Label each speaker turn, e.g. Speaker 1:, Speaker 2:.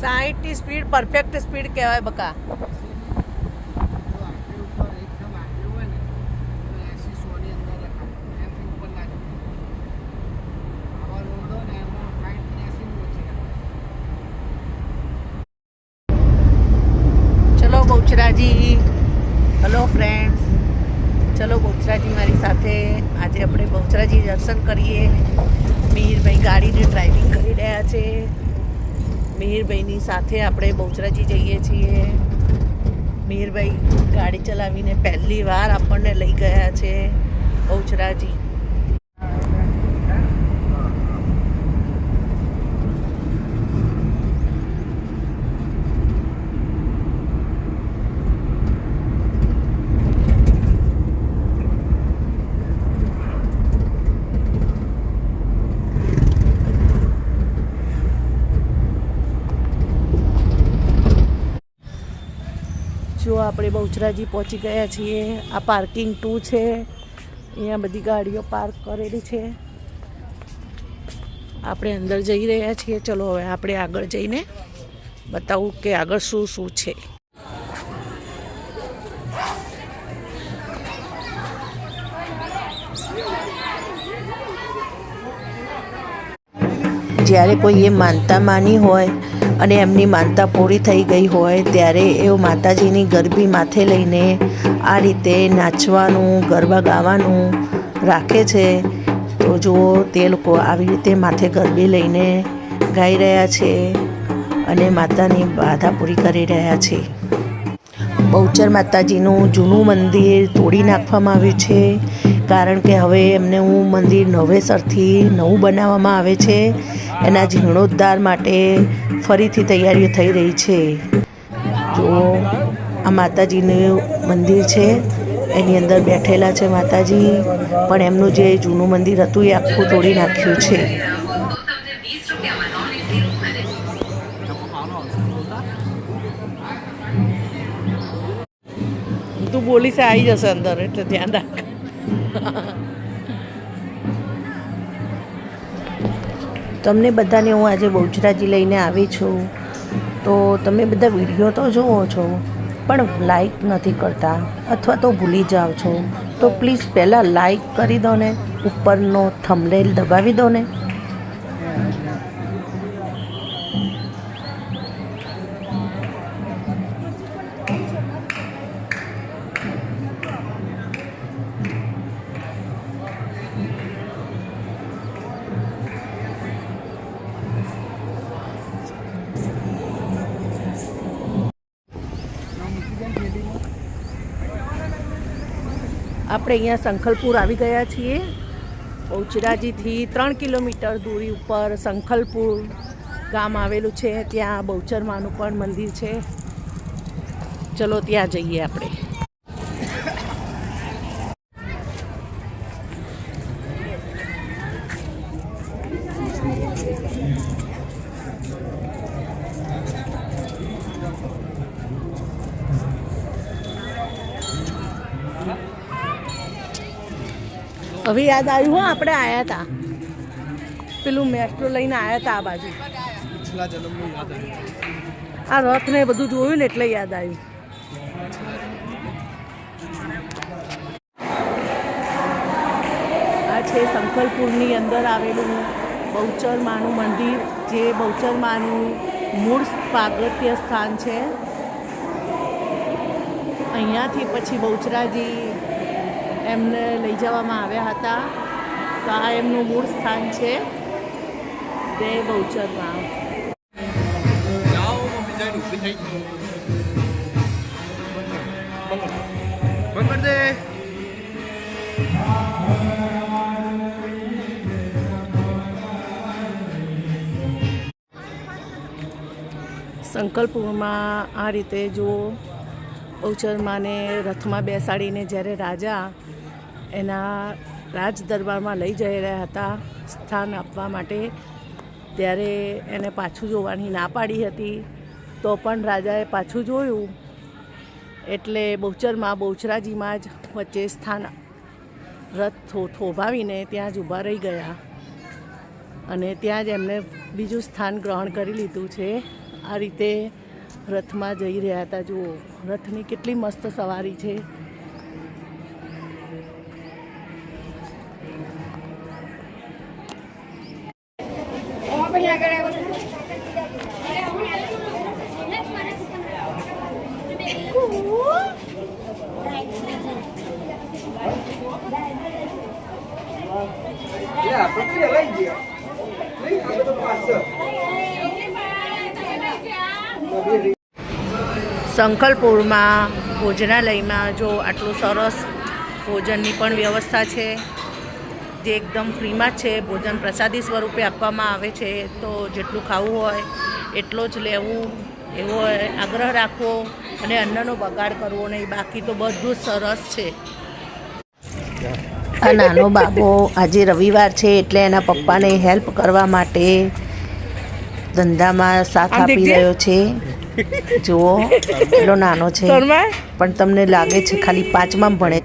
Speaker 1: સાહીઠની speed, perfect speed કહેવાય બકા. ચલો બહુચરાજી હલો ફ્રેન્ડ્સ ચલો બહુચરાજી મારી સાથે. આજે આપણે બહુચરાજી દર્શન કરીએ. મિહિરભાઈ ગાડીની ડ્રાઇવિંગ કરી રહ્યા છે. મિહિરભાઈની સાથે આપણે બહુચરાજી જઈએ છીએ. મિહિરભાઈ ગાડી ચલાવીને પહેલી વાર આપણને લઈ ગયા છે. બહુચરાજી જો આપણે બહુચરાજી પહોંચી ગયા છીએ. આ પાર્કિંગ ટુ છે. અહીંયા બધી ગાડીઓ પાર્ક કરેલી છે. આપણે અંદર જઈ રહ્યા છીએ. ચલો હવે આપણે આગળ જઈને બતાવું કે આગળ શું શું છે. જ્યારે કોઈ એ માનતા માની હોય અને એમની માનતા પૂરી થઈ ગઈ હોય ત્યારે એઓ માતાજીની ગરબી માથે લઈને આ રીતે નાચવાનું, ગરબા ગાવાનું રાખે છે. તો જુઓ, તે લોકો આવી રીતે માથે ગરબી લઈને ગાઈ રહ્યા છે અને માતાની બાધા પૂરી કરી રહ્યા છે. બહુચર માતાજીનું જૂનું મંદિર તોડી નાખવામાં આવ્યું છે. કારણ કે હવે એમને હું મંદિર નવેસરથી નવું બનાવવામાં આવે છે. એના જીર્ણોદ્ધાર માટે ફરીથી તૈયારીઓ થઈ રહી છે. જો આ માતાજીનું મંદિર છે, એની અંદર બેઠેલા છે માતાજી, પણ એમનું જે જૂનું મંદિર હતું એ આખું તોડી નાખ્યું છે. તું બોલીશ આવી જશે અંદર, એટલે ધ્યાન રાખ. તમને બધાને હું આજે બહુચરાજી લઈને આવી છું. તો તમે બધા વીડિયો તો જુઓ છો, પણ લાઈક નથી કરતા અથવા તો ભૂલી જાઓ છો. તો પ્લીઝ પહેલાં લાઈક કરી દો ને, ઉપરનો થંબનેલ દબાવી દો ને. આપણે અહીંયા સંખલપુર આવી ગયા છીએ. બહુચરાજીથી ત્રણ કિલોમીટર દૂરી ઉપર સંખલપુર ગામ આવેલું છે. ત્યાં બહુચરમાનું પણ મંદિર છે. ચલો, ત્યાં જઈએ આપણે. હવે યાદ આવ્યું હો, આપણે આવ્યા હતા પેલું મેટ્રો લઈને આવ્યા હતા આ બાજુ. આ રથ ને બધું જોયું ને એટલે યાદ આવ્યું. આ છે સંખલપુરની અંદર આવેલું બહુચર માનું મંદિર, જે બહુચર માનું મૂળ પાગત્ય સ્થાન છે. અહીંયાથી પછી બહુચરાજી એમને લઈ જવામાં આવ્યા હતા. તો આ એમનું મૂળ સ્થાન છે તે બહુચરમાં.
Speaker 2: જાઓ બંધ દે
Speaker 1: સંકલ્પમાં આ રીતે જો બહુચરમાને રથમાં બેસાડીને જ્યારે રાજા એના રાજ દરબારમાં લઈ જઈ રહ્યા હતા, સ્થાન આપવા માટે. ત્યારે એને પાછું જોવાની ના પાડી હતી. તો પણ રાજાએ પાછું જોયું. એટલે બહુચરમાં બહુચરાજીમાં જ વચ્ચે સ્થાન રથ થો, થોભાવીને ત્યાં જ ઊભા રહી ગયા. અને ત્યાં જ એમને બીજું સ્થાન ગ્રહણ કરી લીધું છે. આ રીતે રથમાં જઈ રહ્યા હતા. જુઓ, રથની કેટલી મસ્ત સવારી છે. સંકલપુરમાં ભોજનાલયમાં જો આટલું સરસ ભોજનની પણ વ્યવસ્થા છે જે એકદમ ફ્રીમાં છે ભોજન પ્રસાદી સ્વરૂપે આપવામાં આવે છે તો જેટલું ખાવું હોય એટલો જ લેવું એવો આગ્રહ રાખવો અને અન્નનો બગાડ કરવો નહીં બાકી તો બધું જ સરસ છે. આ નાનો બાબો આજે રવિવાર છે એટલે એના પપ્પાને હેલ્પ કરવા માટે ધંધામાં સાથ આપી રહ્યો છે. જુઓ એટલો નાનો છે. પણ તમને લાગે છે ખાલી પાંચમાં ભણે